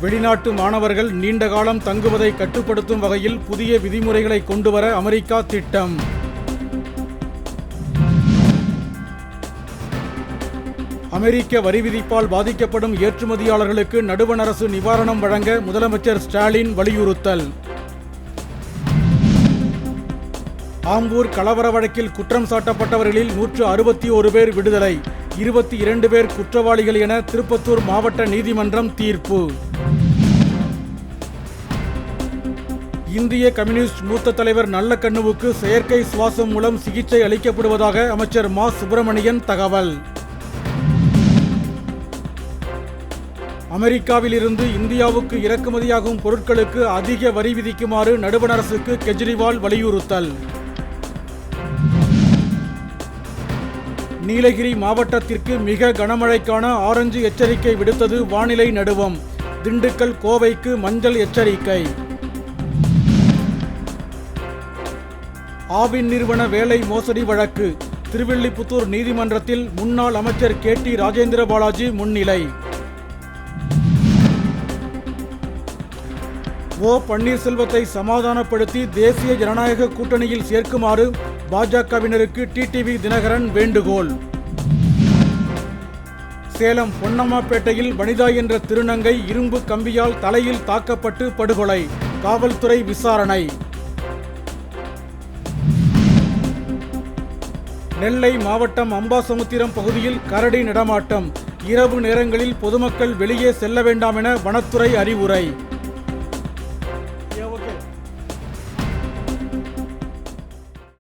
வெளிநாட்டு மாணவர்கள் நீண்ட காலம் தங்குவதை கட்டுப்படுத்தும் வகையில் புதிய விதிமுறைகளை கொண்டுவர அமெரிக்கா திட்டம். அமெரிக்க வரி விதிப்பால் பாதிக்கப்படும் ஏற்றுமதியாளர்களுக்கு நடுவண் அரசு நிவாரணம் வழங்க முதலமைச்சர் ஸ்டாலின் வலியுறுத்தல். ஆம்பூர் கலவர வழக்கில் குற்றம் சாட்டப்பட்டவர்களில் நூற்று அறுபத்தி ஒரு பேர் விடுதலை. இருபத்தி இரண்டு பேர் குற்றவாளிகள் என திருப்பத்தூர் மாவட்ட நீதிமன்றம் தீர்ப்பு. இந்திய கம்யூனிஸ்ட் மூத்த தலைவர் நல்லக்கண்ணுவுக்கு செயற்கை சுவாசம் மூலம் சிகிச்சை அளிக்கப்படுவதாக அமைச்சர் மா. சுப்பிரமணியன் தகவல். அமெரிக்காவிலிருந்து இந்தியாவுக்கு இறக்குமதியாகும் பொருட்களுக்கு அதிக வரி விதிக்குமாறு நடுவண் அரசுக்கு கெஜ்ரிவால் வலியுறுத்தல். நீலகிரி மாவட்டத்திற்கு மிக கனமழைக்கான ஆரஞ்சு எச்சரிக்கை விடுத்தது வானிலை நடுவம். திண்டுக்கல் கோவைக்கு மஞ்சள் எச்சரிக்கை. ஆவின் நிறுவன வேலை மோசடி வழக்கு. திருவில்லிபுத்தூர் நீதிமன்றத்தில் முன்னாள் அமைச்சர் கே டி ராஜேந்திர பாலாஜி முன்னிலை. ஓ பன்னீர்செல்வத்தை சமாதானப்படுத்தி தேசிய ஜனநாயக கூட்டணியில் சேர்க்குமாறு பாஜகவினருக்கு டிடிவி தினகரன் வேண்டுகோள். சேலம் பொன்னம்மாப்பேட்டையில் வனிதா என்ற திருநங்கை இரும்பு கம்பியால் தலையில் தாக்கப்பட்டு படுகொலை காவல்துறை விசாரணை. நெல்லை மாவட்டம் அம்பாசமுத்திரம் பகுதியில் கரடி நடமாட்டம். இரவு நேரங்களில் பொதுமக்கள் வெளியே செல்ல வேண்டாம் என வனத்துறை அறிவுரை. Valeu, ok.